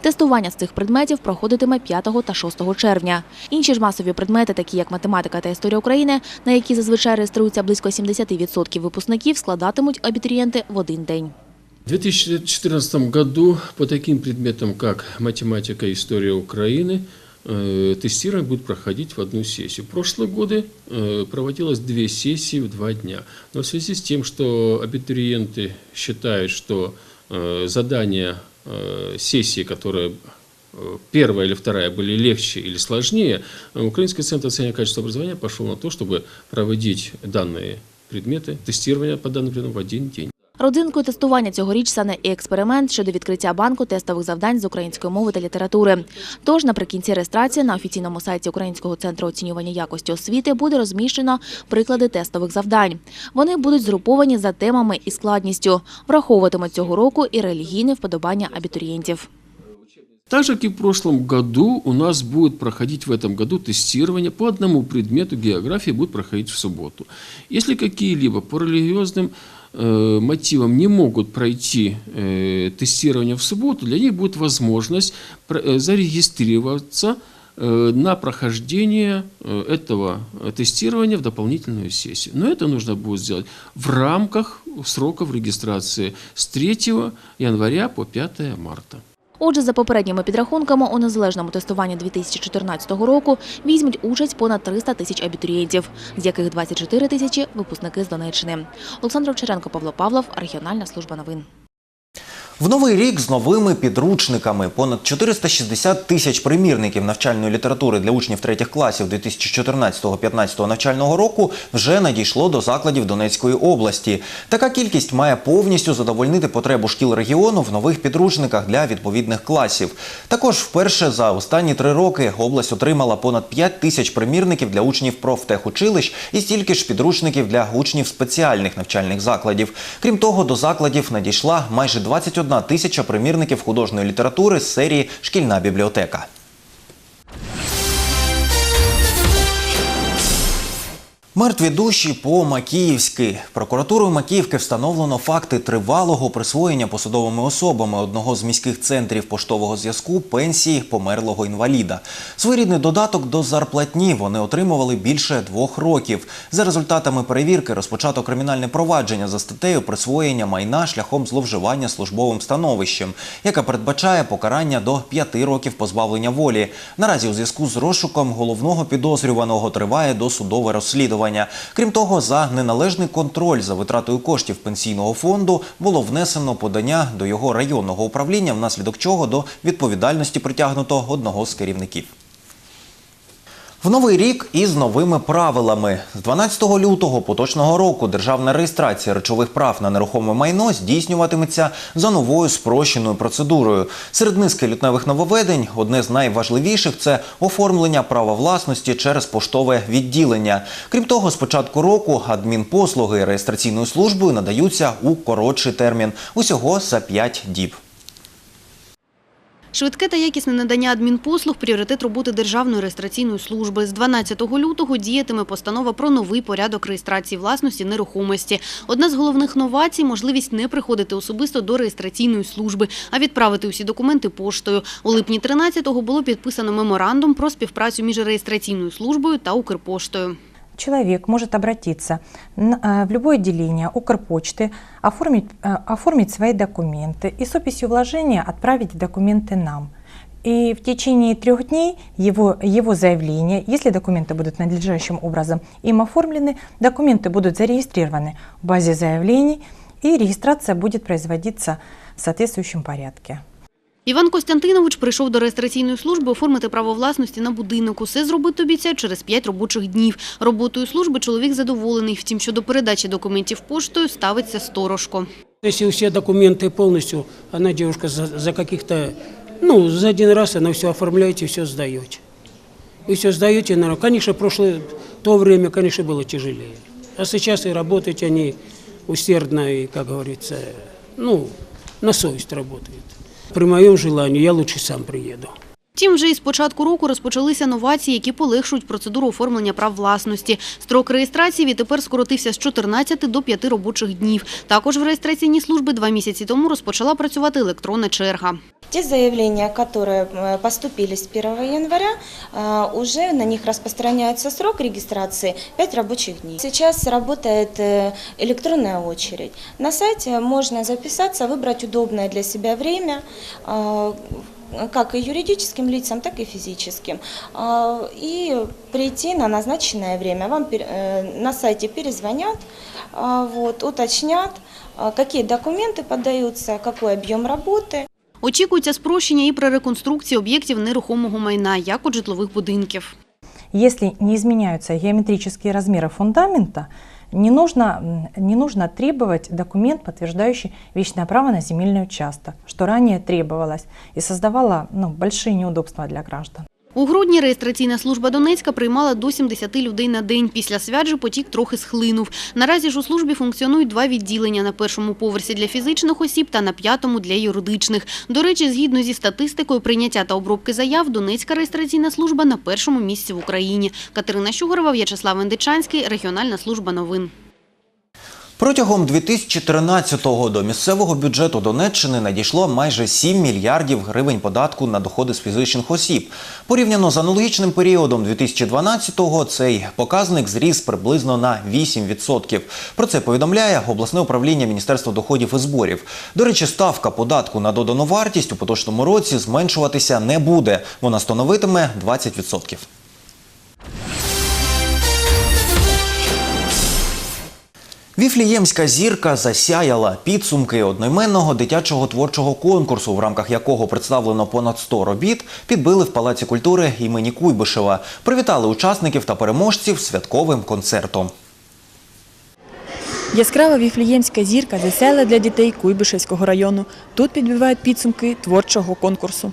Тестування з цих предметів проходитиме 5 та 6 червня. Інші ж масові предмети, такі як математика та історія України, на які зазвичай реєструються близько 70% випускників, складатимуть абітурієнти в один день. В 2014 году по таким предметам, как математика и история Украины, э, тестирование будет проходить в одну сессию. В прошлые годы э, проводилось две сессии в два дня. Но в связи с тем, что абитуриенты считают, что э, задания э, сессии, которые э, первая или вторая были легче или сложнее, э, Украинский центр оценивания качества образования пошел на то, чтобы проводить данные предметы, тестирование по данным предметам в один день. Родзинкою тестування цьогоріч стане і експеримент щодо відкриття банку тестових завдань з української мови та літератури. Тож наприкінці реєстрації на офіційному сайті Українського центру оцінювання якості освіти буде розміщено приклади тестових завдань. Вони будуть згруповані за темами і складністю. Враховуватимуть цього року і релігійне вподобання абітурієнтів. Так же, как и в прошлом году, у нас будет проходить в этом году тестирование по одному предмету географии будет проходить в субботу. Если какие-либо по религиозным э, мотивам не могут пройти э, тестирование в субботу, для них будет возможность про- э, зарегистрироваться э, на прохождение э, этого э, тестирования в дополнительную сессию. Но это нужно будет сделать в рамках сроков регистрации с 3 января по 5 марта. Отже, за попередніми підрахунками, у незалежному тестуванні 2014 року візьмуть участь понад 300 тисяч абітурієнтів, з яких 24 тисячі – випускники з Донеччини. Олександр Овчаренко, Павло Павлов, регіональна служба новин. В новий рік з новими підручниками понад 460 тисяч примірників навчальної літератури для учнів третіх класів 2014-15 навчального року вже надійшло до закладів Донецької області. Така кількість має повністю задовольнити потребу шкіл регіону в нових підручниках для відповідних класів. Також вперше за останні три роки область отримала понад 5 тисяч примірників для учнів профтехучилищ і стільки ж підручників для учнів спеціальних навчальних закладів. Крім того, до закладів надійшла майже 21 тисяча примірників художньої літератури з серії Шкільна бібліотека. Мертві душі по Макіївськи. Прокуратурою Макіївки встановлено факти тривалого присвоєння посадовими особами одного з міських центрів поштового зв'язку пенсії померлого інваліда. Своєрідний додаток до зарплатні вони отримували більше двох років. За результатами перевірки розпочато кримінальне провадження за статтею присвоєння майна шляхом зловживання службовим становищем, яка передбачає покарання до п'яти років позбавлення волі. Наразі у зв'язку з розшуком головного підозрюваного триває досудове розслідування. Крім того, за неналежний контроль за витратою коштів пенсійного фонду було внесено подання до його районного управління, внаслідок чого до відповідальності притягнуто одного з керівників. В новий рік із новими правилами з 12 лютого поточного року державна реєстрація речових прав на нерухоме майно здійснюватиметься за новою спрощеною процедурою. Серед низки лютневих нововведень одне з найважливіших це оформлення права власності через поштове відділення. Крім того, з початку року адмінпослуги реєстраційною службою надаються у коротший термін усього за 5 діб. Швидке та якісне надання адмінпослуг – пріоритет роботи Державної реєстраційної служби. З 12 лютого діятиме постанова про новий порядок реєстрації власності нерухомості. Одна з головних новацій – можливість не приходити особисто до реєстраційної служби, а відправити усі документи поштою. У липні 13-го було підписано меморандум про співпрацю між реєстраційною службою та Укрпоштою. Человек может обратиться э, в любое отделение Укрпочты, оформить, э, оформить свои документы и с описью вложения отправить документы нам. И в течение трех дней его, его заявление, если документы будут надлежащим образом им оформлены, документы будут зарегистрированы в базе заявлений, и регистрация будет производиться в соответствующем порядке. Іван Костянтинович прийшов до реєстраційної служби оформити право власності на будинок. Усе зробити обіцяють через 5 робочих днів. Роботою служби чоловік задоволений. Втім, щодо передачі документів поштою ставиться сторожко. Если все документы полностью, она девушка за, за ну, за один раз она все оформляете, все сдаете. И все сдаете, на конечно, прошлое, то время, конечно, было тяжелее. А сейчас и работать они усердно и, как говорится, ну, на совесть работают. При моем желании я лучше сам приеду. Втім, вже із початку року розпочалися новації, які полегшують процедуру оформлення прав власності. Строк реєстрації відтепер скоротився з 14 до 5 робочих днів. Також в реєстраційній служби два місяці тому розпочала працювати електронна черга. Те заявления, которые э, поступили с 1 января, э, уже на них распространяется срок регистрации 5 рабочих дней. Сейчас работает э, электронная очередь. На сайте можно записаться, выбрать удобное для себя время, э, как и юридическим лицам, так и физическим, э, и прийти на назначенное время. Вам пер- э, на сайте перезвонят, э, вот, уточнят, э, какие документы подаются, какой объем работы. Очікується спрощення і при реконструкції об'єктів нерухомого майна, як от житлових будинків. Если не изменяются геометрические размеры фундамента, не нужно, не нужно требовать документ, подтверждающий вечное право на земельный участок, что ранее требовалось и создавало ну, большие неудобства для граждан. У грудні реєстраційна служба Донецька приймала до 70 людей на день. Після свят же потік трохи схлинув. Наразі ж у службі функціонують два відділення на першому поверсі для фізичних осіб та на п'ятому для юридичних. До речі, згідно зі статистикою прийняття та обробки заяв, Донецька реєстраційна служба на першому місці в Україні. Катерина Щугорова, В'ячеслав Індичанський, Регіональна служба новин. Протягом 2013-го до місцевого бюджету Донеччини надійшло майже 7 мільярдів гривень податку на доходи з фізичних осіб. Порівняно з аналогічним періодом 2012-го цей показник зріс приблизно на 8%. Про це повідомляє обласне управління Міністерства доходів і зборів. До речі, ставка податку на додану вартість у поточному році зменшуватися не буде. Вона становитиме 20%. Віфліємська зірка засяяла підсумки одноіменного дитячого творчого конкурсу, в рамках якого представлено понад 100 робіт, підбили в Палаці культури імені Куйбишева. Привітали учасників та переможців святковим концертом. Яскрава віфліємська зірка засяяла для дітей Куйбишевського району. Тут підбивають підсумки творчого конкурсу.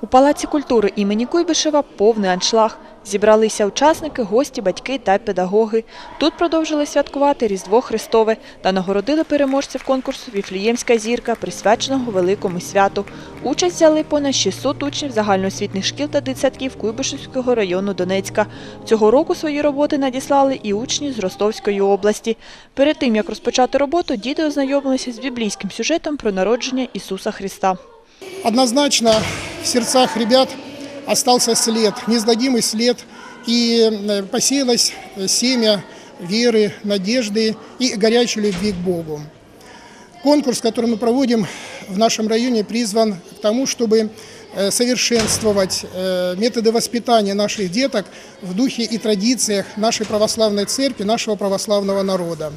У Палаці культури імені Куйбишева повний аншлаг. Зібралися учасники, гості, батьки та педагоги. Тут продовжили святкувати Різдво Христове та нагородили переможців конкурсу Віфліємська зірка, присвяченого великому святу. Участь взяли понад 600 учнів загальноосвітніх шкіл та дитсадків Куйбишевського району Донецька. Цього року свої роботи надіслали і учні з Ростовської області. Перед тим, як розпочати роботу, діти ознайомилися з біблійським сюжетом про народження Ісуса Христа. Однозначно в сердцах ребят остался след, неизгладимый след, и э, посеялось семя веры, надежды и горячей любви к Богу. Конкурс, который мы проводим в нашем районе, призван к тому, чтобы э, совершенствовать э, методы воспитания наших деток в духе и традициях нашей православной церкви, нашего православного народа.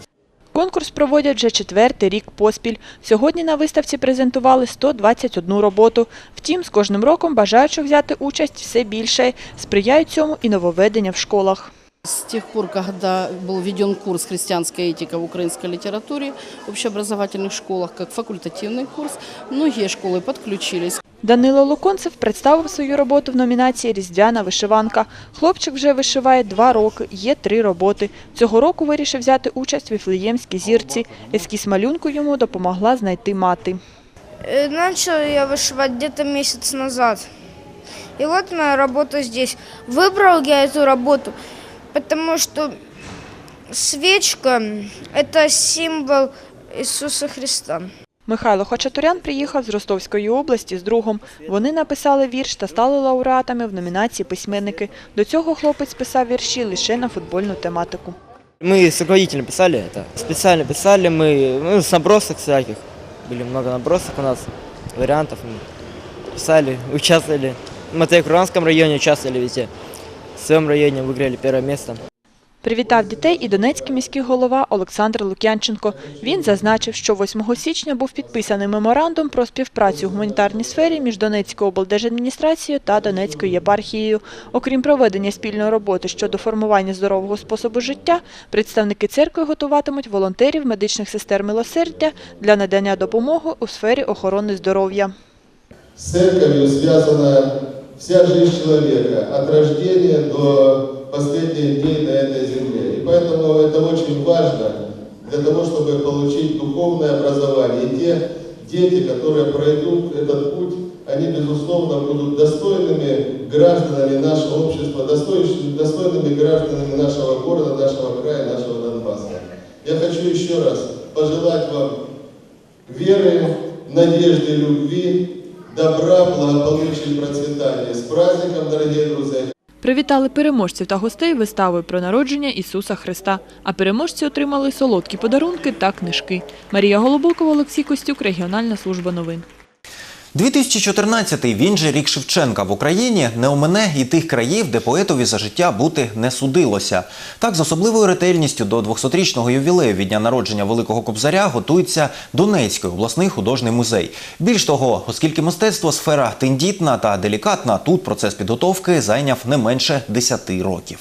Конкурс проводять вже четвертий рік поспіль. Сьогодні на виставці презентували 121 роботу. Втім, з кожним роком бажаючих взяти участь все більше. Сприяють цьому і нововведення в школах. С тех пор, когда был введен курс «Христианская этика в украинской литературе» в общеобразовательных школах, как факультативный курс, многие школы подключились. Данило Луконцев представив свою роботу в номінації Різдвяна вишиванка. Хлопчик вже вишиває два роки, є три роботи. Цього року вирішив взяти участь в Віфлеємській зірці. Ескіз малюнку йому допомогла знайти мати. Э, Начал я вышивать где-то месяц назад. И вот моя работа здесь. Выбрал я эту работу, потому что свечка – это символ Иисуса Христа. Михайло Хачатурян приїхав з Ростовської області з другом. Вони написали вірш та стали лауреатами в номінації письменники. До цього хлопець писав вірші лише на футбольну тематику. Мы с руководителем писали это. Специально писали мы, ну, с набросок всяких. Были много набросок у нас, вариантов. Мы писали, участвовали. В Матея-Курганском районе участвовали везде. В своем районе выиграли первое место. Привітав дітей і Донецький міський голова Олександр Лук'янченко. Він зазначив, що 8 січня був підписаний меморандум про співпрацю у гуманітарній сфері між Донецькою облдержадміністрацією та Донецькою єпархією. Окрім проведення спільної роботи щодо формування здорового способу життя, представники церкви готуватимуть волонтерів медичних сестер милосердя для надання допомоги у сфері охорони здоров'я. Церковью связана вся жизнь человека, от рождения до последних дней на этой земле. И поэтому это очень важно для того, чтобы получить духовное образование. И те дети, которые пройдут этот путь, они, безусловно, будут достойными гражданами нашего общества, достой- достойными гражданами нашего города, нашего края, нашего Донбасса. Я хочу еще раз пожелать вам веры, надежды, любви, добра, благополучия и процветания. С праздником, дорогие друзья! Привітали переможців та гостей виставою про народження Ісуса Христа. А переможці отримали солодкі подарунки та книжки. Марія Голубокова, Олексій Костюк, Регіональна служба новин. 2014 він же рік Шевченка в Україні не омине і тих країв, де поетові за життя бути не судилося. Так, з особливою ретельністю до 200-річного ювілею від дня народження Великого Кобзаря готується Донецький обласний художній музей. Більш того, оскільки мистецтво сфера тендітна та делікатна, тут процес підготовки зайняв не менше 10 років.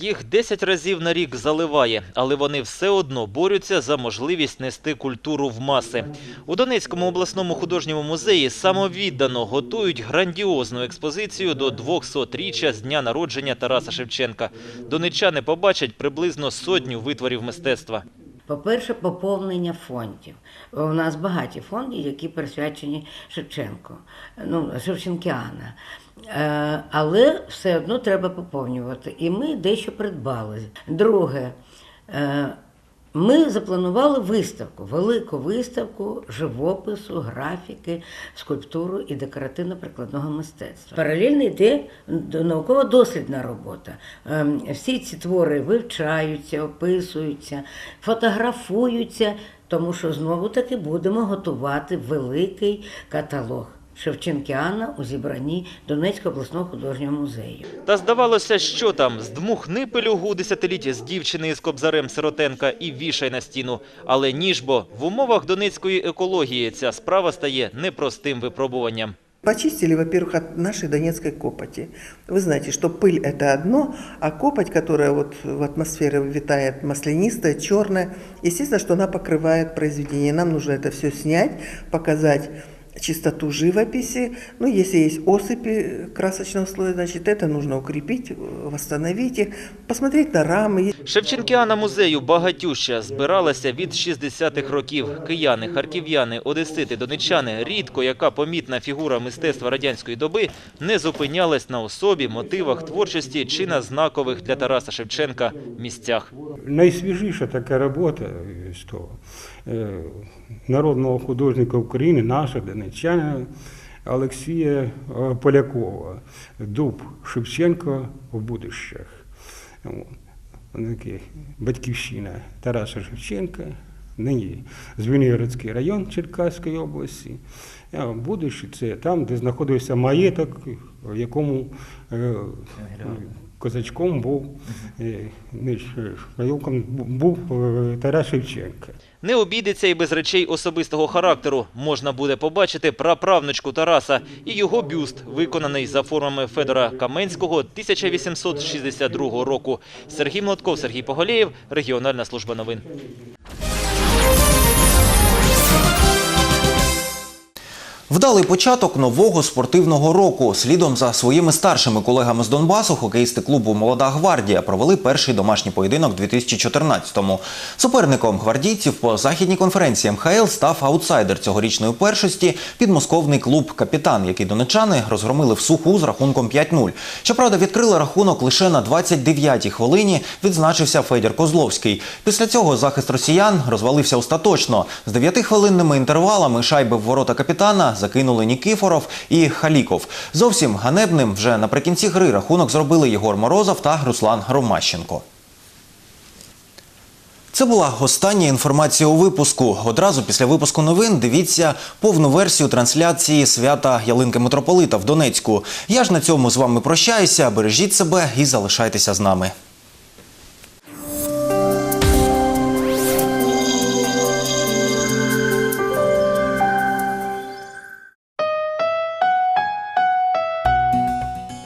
Їх 10 разів на рік заливає, але вони все одно борються за можливість нести культуру в маси. У Донецькому обласному художньому музеї самовіддано готують грандіозну експозицію до 200-річчя з дня народження Тараса Шевченка. Донеччани побачать приблизно сотню витворів мистецтва. По-перше, поповнення фондів. У нас багаті фонди, які присвячені Шевченку, ну, Шевченкіана. Е, Але все одно треба поповнювати. І ми дещо придбали. Друге, е, ми запланували виставку, велику виставку живопису, графіки, скульптуру і декоративно-прикладного мистецтва. Паралельно йде науково-дослідна робота. Ем, Всі ці твори вивчаються, описуються, фотографуються, тому що знову таки будемо готувати великий каталог. Шевченкіана у зібранні Донецького обласного художнього музею. Та здавалося, що там здмухни пелюгу у десятилітті з дівчини із кобзарем Сиротенка і вішай на стіну. Але ніжбо в умовах донецької екології ця справа стає непростим випробуванням. Почистили, во-первых, от нашей донецкой копоти. Вы знаете, что пыль – это одно, а копоть, которая вот в атмосфере витает маслянистая, черная, естественно, что она покрывает произведение. Нам нужно это все снять, показать чистоту живописи. Ну, если есть осыпи красочного слоя, значит, это нужно укрепить, восстановить их, посмотреть на рамы. Шевченкіана музею багатюща збиралася від 60-х років. Кияни, харків'яни, одесити, донеччани, рідко яка помітна фігура мистецтва радянської доби не зупинялась на особі, мотивах творчості чи на знакових для Тараса Шевченка місцях. Найсвіжіша така робота з того е, народного художника України, наша донеччанина Олексія е, Полякова. Дуб Шевченко в будущах. Батьківщина Тараса Шевченка, нині Звенигородський район Черкаської області. А будуще це там, де знаходився маєток, в якому е, козачком був, е, районком був е, Тарас Шевченка. Не обійдеться і без речей особистого характеру. Можна буде побачити праправнучку Тараса і його бюст, виконаний за формами Федора Каменського 1862 року. Сергій Младков, Сергій Поголєєв, Регіональна служба новин. Вдалий початок нового спортивного року. Слідом за своїми старшими колегами з Донбасу, хокеїсти клубу Молода гвардія провели перший домашній поєдинок 2014-му. Суперником гвардійців по західній конференції МХЛ став аутсайдер цьогорічної першості підмосковний клуб Капітан, який донечани розгромили в суху з рахунком 5-0. Щоправда, відкрили рахунок лише на 29-й хвилині. Відзначився Федір Козловський. Після цього захист росіян розвалився остаточно. З 9-хвилинними інтервалами шайби в ворота капітана закинули Нікіфоров і Халіков. Зовсім ганебним вже наприкінці гри рахунок зробили Єгор Морозов та Руслан Ромащенко. Це була остання інформація у випуску. Одразу після випуску новин дивіться повну версію трансляції свята Ялинки Митрополита в Донецьку. Я ж на цьому з вами прощаюся. Бережіть себе і залишайтеся з нами.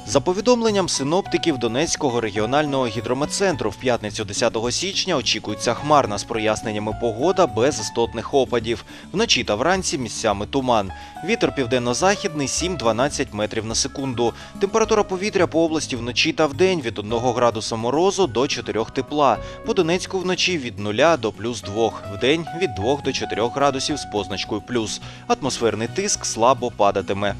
За повідомленням синоптиків Донецького регіонального гідрометцентру, в п'ятницю 10 січня очікується хмарна з проясненнями погода без істотних опадів. Вночі та вранці місцями туман. Вітер південно-західний 7-12 метрів на секунду. Температура повітря по області вночі та вдень від 1 градуса морозу до 4 тепла. По Донецьку вночі від 0 до плюс 2. Вдень від 2 до 4 градусів з позначкою плюс. Атмосферний тиск слабо падатиме.